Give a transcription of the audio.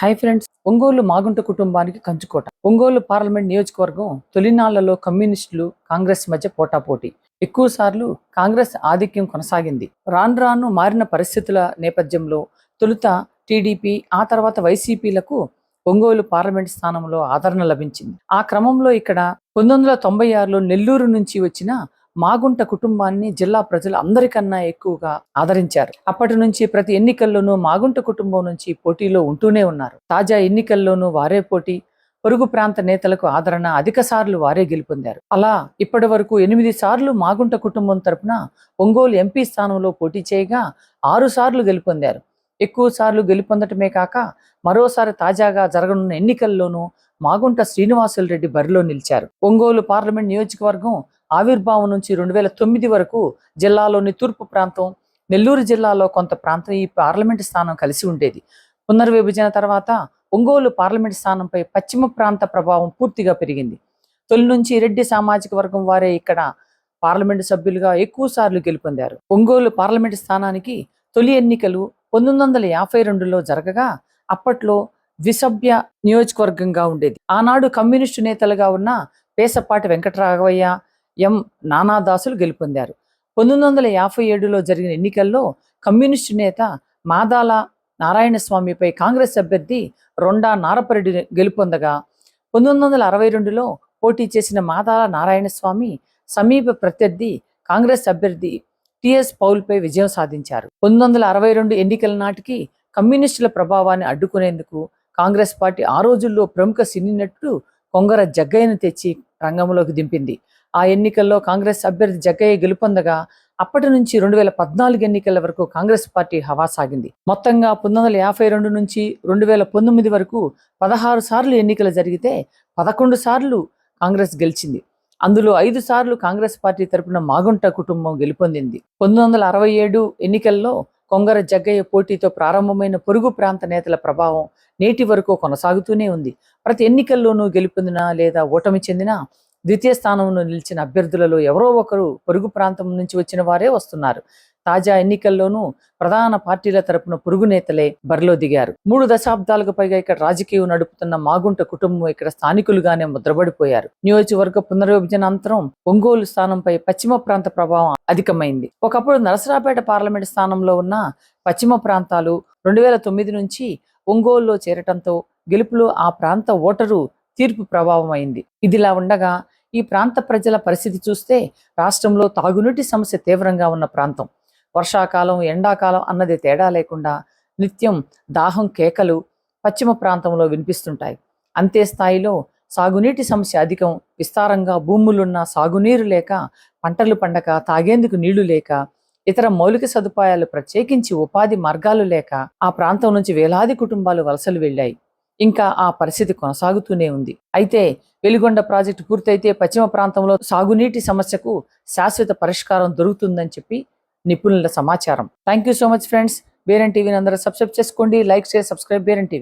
Hi friends Ongole Magunta కుటుంబానికి కంచుకోట. Ongole parliament నియోజకవర్గం తొలినాళ్ళలో కమ్యూనిస్టులు కాంగ్రెస్ మధ్య పోటాపోటీ ఎక్కువ సార్లు కాంగ్రెస్ ఆధిక్యం కొనసాగింది. రాను రాను మారిన పరిస్థితుల నేపథ్యంలో తొలుత టీడీపీ ఆ తర్వాత వైసీపీలకు ఒంగోలు పార్లమెంట్ స్థానంలో ఆదరణ లభించింది. ఆ క్రమంలో ఇక్కడ పంతొమ్మిది వందల తొంభై ఆరులో నెల్లూరు నుంచి వచ్చిన మాగుంట కుటుంబాన్ని జిల్లా ప్రజలు అందరికన్నా ఎక్కువగా ఆదరించారు. అప్పటి నుంచి ప్రతి ఎన్నికల్లోనూ మాగుంట కుటుంబం నుంచి పోటీలో ఉంటూనే ఉన్నారు. తాజా ఎన్నికల్లోనూ వారే పోటీ పొరుగు ప్రాంత నేతలకు ఆదరణ అధిక సార్లు వారే గెలుపొందారు. అలా ఇప్పటి వరకు ఎనిమిది సార్లు మాగుంట కుటుంబం తరపున ఒంగోలు ఎంపీ స్థానంలో పోటీ చేయగా ఆరు సార్లు గెలుపొందారు. ఎక్కువ సార్లు గెలుపొందటమే కాక మరోసారి తాజాగా జరగనున్న ఎన్నికల్లోనూ మాగుంట శ్రీనివాసులు రెడ్డి బరిలో నిలిచారు. ఒంగోలు పార్లమెంట్ నియోజకవర్గం ఆవిర్భావం నుంచి రెండు వేల తొమ్మిది వరకు జిల్లాలోని తూర్పు ప్రాంతం నెల్లూరు జిల్లాలో కొంత ప్రాంతం ఈ పార్లమెంటు స్థానం కలిసి ఉండేది. పునర్విభజన తర్వాత ఒంగోలు పార్లమెంట్ స్థానంపై పశ్చిమ ప్రాంత ప్రభావం పూర్తిగా పెరిగింది. తొలి నుంచి రెడ్డి సామాజిక వర్గం వారే ఇక్కడ పార్లమెంటు సభ్యులుగా ఎక్కువ సార్లు గెలుపొందారు. ఒంగోలు పార్లమెంటు స్థానానికి తొలి ఎన్నికలు పంతొమ్మిది వందల యాభై రెండులో జరగగా అప్పట్లో ద్విసభ్య నియోజకవర్గంగా ఉండేది. ఆనాడు కమ్యూనిస్టు నేతలుగా ఉన్న పేసపాటి వెంకటరాఘవయ్య ఎం నానాదాసులు గెలుపొందారు. పంతొమ్మిది వందల యాభై ఏడులో జరిగిన ఎన్నికల్లో కమ్యూనిస్టు నేత మాదాల నారాయణస్వామిపై కాంగ్రెస్ అభ్యర్థి రొండా నారపరెడ్డి గెలుపొందగా పంతొమ్మిది వందల అరవై రెండులో పోటీ చేసిన మాదాల నారాయణస్వామి సమీప ప్రత్యర్థి కాంగ్రెస్ అభ్యర్థి టిఎస్ పౌల్పై విజయం సాధించారు. పంతొమ్మిది వందల అరవై రెండు ఎన్నికల నాటికి కమ్యూనిస్టుల ప్రభావాన్ని అడ్డుకునేందుకు కాంగ్రెస్ పార్టీ ఆ రోజుల్లో ప్రముఖ సినీ నటుడు కొంగర జగ్గయ్యను తెచ్చి రంగంలోకి దింపింది. ఆ ఎన్నికల్లో కాంగ్రెస్ అభ్యర్థి జగ్గయ్య గెలుపొందగా అప్పటి నుంచి రెండు వేల పద్నాలుగు ఎన్నికల వరకు కాంగ్రెస్ పార్టీ హవా సాగింది. మొత్తంగా పంతొమ్మిది వందల యాభై రెండు నుంచి రెండు వేల పంతొమ్మిది వరకు పదహారు సార్లు ఎన్నికలు జరిగితే పదకొండు సార్లు కాంగ్రెస్ గెలిచింది. అందులో ఐదు సార్లు కాంగ్రెస్ పార్టీ తరపున మాగుంట కుటుంబం గెలుపొందింది. పంతొమ్మిది వందల అరవై ఏడు ఎన్నికల్లో కొంగర జగ్గయ్య పోటీతో ప్రారంభమైన పొరుగు ప్రాంత నేతల ప్రభావం నేటి వరకు కొనసాగుతూనే ఉంది. ప్రతి ఎన్నికల్లోనూ గెలుపొందినా లేదా ఓటమి చెందినా ద్వితీయ స్థానంలో నిలిచిన అభ్యర్థులలో ఎవరో ఒకరు పొరుగు ప్రాంతం నుంచి వచ్చిన వారే వస్తున్నారు. తాజా ఎన్నికల్లోనూ ప్రధాన పార్టీల తరపున పొరుగు నేతలే బరిలో దిగారు. మూడు దశాబ్దాలకు పైగా ఇక్కడ రాజకీయం నడుపుతున్న మాగుంట కుటుంబం ఇక్కడ స్థానికులుగానే ముద్రపడిపోయారు. నియోజకవర్గ పునర్విభజన అనంతరం ఒంగోలు స్థానంపై పశ్చిమ ప్రాంత ప్రభావం అధికమైంది. ఒకప్పుడు నరసరాపేట పార్లమెంట్ స్థానంలో ఉన్న పశ్చిమ ప్రాంతాలు రెండు వేల తొమ్మిది నుంచి ఒంగోలులో చేరటంతో గెలుపులో ఆ ప్రాంత ఓటరు తీర్పు ప్రభావం అయింది ఇదిలా ఉండగా ఈ ప్రాంత ప్రజల పరిస్థితి చూస్తే రాష్ట్రంలో తాగునీటి సమస్య తీవ్రంగా ఉన్న ప్రాంతం. వర్షాకాలం ఎండాకాలం అన్నది తేడా లేకుండా నిత్యం దాహం కేకలు పశ్చిమ ప్రాంతంలో వినిపిస్తుంటాయి. అంతే స్థాయిలో సాగునీటి సమస్య అధికం విస్తారంగా భూములున్న సాగునీరు లేక పంటలు పండక తాగేందుకు నీళ్ళు లేక ఇతర మౌలిక సదుపాయాలు ప్రత్యేకించి ఉపాధి మార్గాలు లేక ఆ ప్రాంతం నుంచి వేలాది కుటుంబాలు వలసలు వెళ్ళాయి. ఇంకా ఆ పరిస్థితి కొనసాగుతూనే ఉంది. అయితే వెలిగొండ ప్రాజెక్టు పూర్తయితే పశ్చిమ ప్రాంతంలో సాగునీటి సమస్యకు శాశ్వత పరిష్కారం దొరుకుతుందని చెప్పి నిపుణుల సమాచారం. Thank you so much friends Beran టీవీని అందరూ సబ్స్క్రైబ్ చేసుకోండి. Like share subscribe Beran TV.